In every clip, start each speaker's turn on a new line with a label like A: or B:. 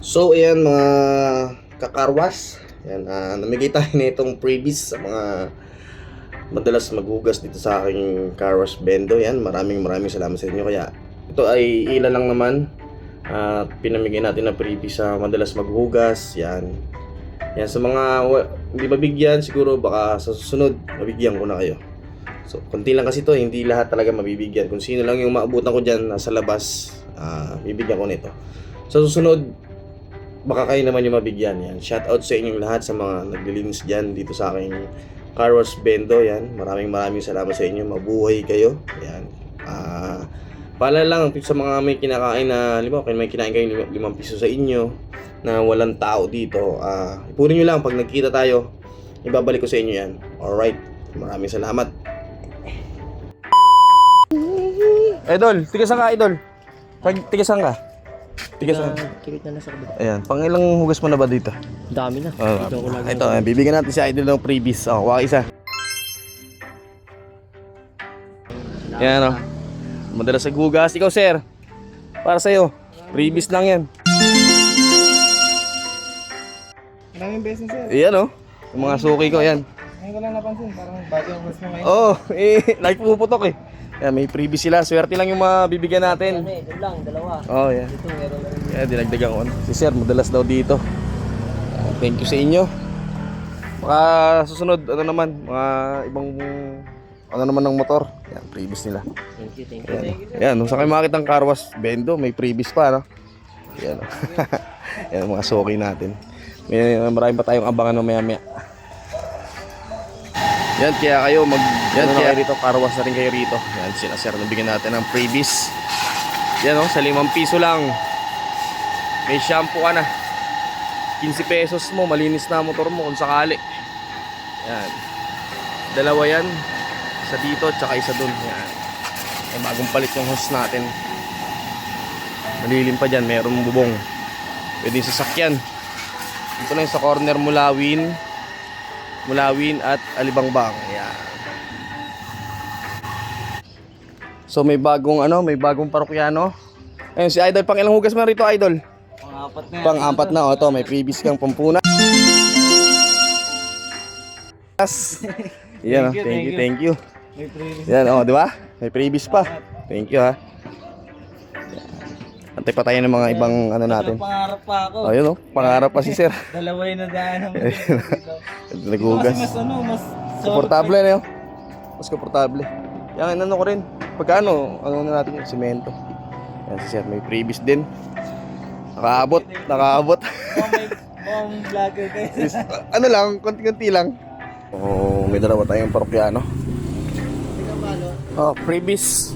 A: So, ayan mga kakarwas. Ayan, ah, namigay tayo na itong previous sa mga madalas maghugas dito sa aking car wash bendo. Yan, maraming maraming salamat sa inyo. Kaya, ito ay ilan lang naman. At pinamigay natin na previous sa madalas maghugas. Yan. Yan, sa mga hindi mabigyan, siguro baka sa susunod, mabigyan ko na kayo. So, konti lang kasi to, hindi lahat talaga mabibigyan. Kung sino lang yung maabutan ko dyan nasa labas, ah, bibigyan ko nito. Sa susunod, baka kayo naman yung mabigyan. Yan. Shout out sa inyong lahat sa mga naglilinis dyan dito sa aking car wash bendo. Yan. Maraming maraming salamat sa inyo. Mabuhay kayo. Yan. Ah, paalala lang sa mga may kinakain na, halimbawa, kung may kinain kayo lim- limang piso sa inyo na walang tao dito, ah, ipunin nyo lang pag nagkita tayo, ibabalik ko sa inyo yan. Alright. Maraming salamat. Idol, tigasan ka, idol. Tigasan ka. Tigasan.
B: Tikit na nasa kabila.
A: Ayan, pang ilang hugas mo na ba dito?
B: Dami na.
A: Ah,
B: Ito ko lagi.
A: ito, ayan, bibigyan natin si Idol ng freebies. Oh, waka isa. Yan, oh. Madalas naghugas. Ikaw, sir. Para sa'yo. Freebies lang yan.
C: Maraming beses sir.
A: Ayan, oh. Yung mga suki ko, yan.
C: Ngayon ko lang napansin, parang bago ang gusto mo ngayon.
A: Oh, eh, like pumuputok eh. Yan, may freebies sila. Swerte lang yung mga bibigyan
B: Ano
A: natin.
B: eh, doon lang, dalawa.
A: Oh, yan.
B: Ito, meron rin.
A: Kaya dinagdagan ko. Si sir, madalas daw dito. Ah, Thank you sa inyo. Baka susunod, ano naman, mga ibang, ano naman ng motor. Yan, previous nila.
B: Thank you, thank you.
A: Yan, yan kung saan kayo makakita ng car wash, bendo, may previous pa, no? Yan, oh. yan ang mga suki natin. May marami pa tayong abangan mamaya maya. Yan, kaya kayo mag, yan, kaya rito, car wash na rin kayo rito. Yan, sila sir, nabigyan natin ng previous. Yan, oh, sa limang piso lang. May shampoo ka na. 15 pesos mo, malinis na motor mo kung sakali. Yan. Dalawa yan. Isa dito, tsaka isa dun. Yan. May bagong palit yung hose natin. Malilim pa dyan, mayroong bubong. Pwede yung sasakyan. Dito na yung sa corner Mulawin. Mulawin at Alibangbang. Yan. So may bagong ano, may bagong parokyano. Ayun si Idol, pang ilang hugas mo rito Idol?
C: Pang-apat na
A: Pang-apat na, o to, may previous kang pampuna. Yan, oh,
C: Thank you,
A: thank you,
C: thank
A: you.
C: May previous.
A: Yan, oh, di ba? May previous pa. Thank you, ha. Antay pa tayo ng mga ibang ano natin.
C: Pangarap pa ako.
A: Oh, yun, oh. Pangarap pa si sir.
C: Dalawa yung nadaanan mo. Kasi mas ano, mas
A: Komportable na yun. Mas komportable. Yan, ano ko rin. Pagkano, ano na natin yung semento. Yan, si sir, may previous din. Nakaabot, nakaabot.
C: Bong vlogger kayo.
A: Is, ano lang, konti-konti lang. Oh, may dalawa tayong parokyano. Oh, previous.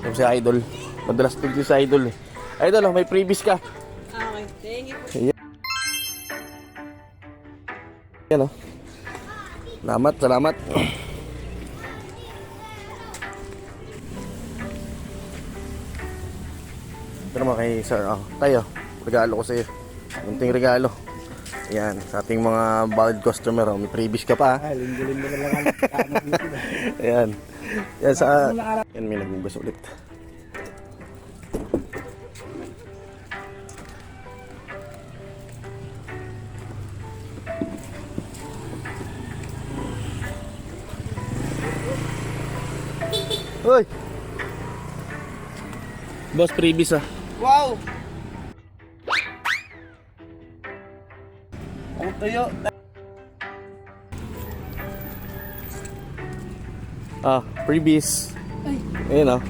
A: Sabi si Idol. Madalas tugli sa Idol eh. Idol, oh, may previous ka.
C: Okay, thank you.
A: Yan oh. Salamat, salamat. Ito naman kay Sir. Oh, tayo, regalo ko sa'yo. Munting regalo. Yan, sa ating mga valid customer. Oh, may previous ka pa. ah.
C: Ay, linggo-linggo na lang.
A: Ayan. Yan sa... Yan, may nagbugas ulit. Hoy! Boss, previous ah.
C: Wow! Ang tuyo.
A: Ah, previous.
B: Ay.
A: Ayun ah.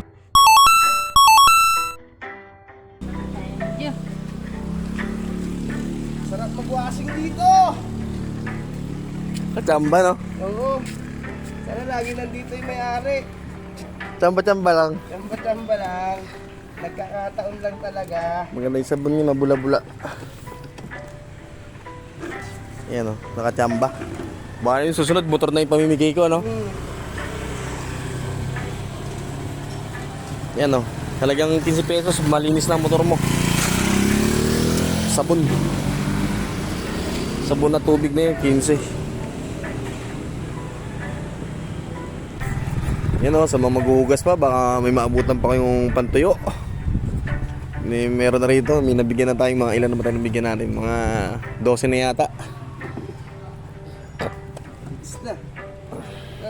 C: Sarap magwasing dito!
A: Kachamba no?
C: Oo. Sana lagi nandito yung may-ari.
A: Chamba-chamba lang.
C: Chamba-chamba lang. Nagkakataon lang talaga.
A: Maganda yung sabon niya, mabula-bula. Ayan o, nakachamba. Baka yung susunod, motor na yung pamimigay ko, ano?
C: Hmm.
A: Yan o, talagang 15 pesos, malinis na ang motor mo. Sabon. Sabon na tubig na yun, 15. Yan o, sa mga maghuhugas pa, baka may maabutan pa kayong pantuyo. May meron na rito, may nabigyan na tayong mga ilan na ba tayo nabigyan natin? Mga 12 na yata.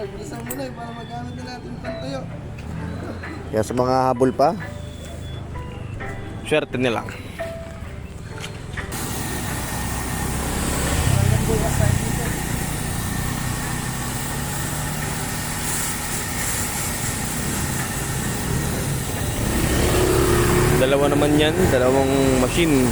C: Bilisan mo na eh, para magamit na natin yung pantayo.
A: Kaya sa mga habol pa, swerte.
C: Hanggang bukas tayo dito.
A: Dalawa naman yan, dalawang machine.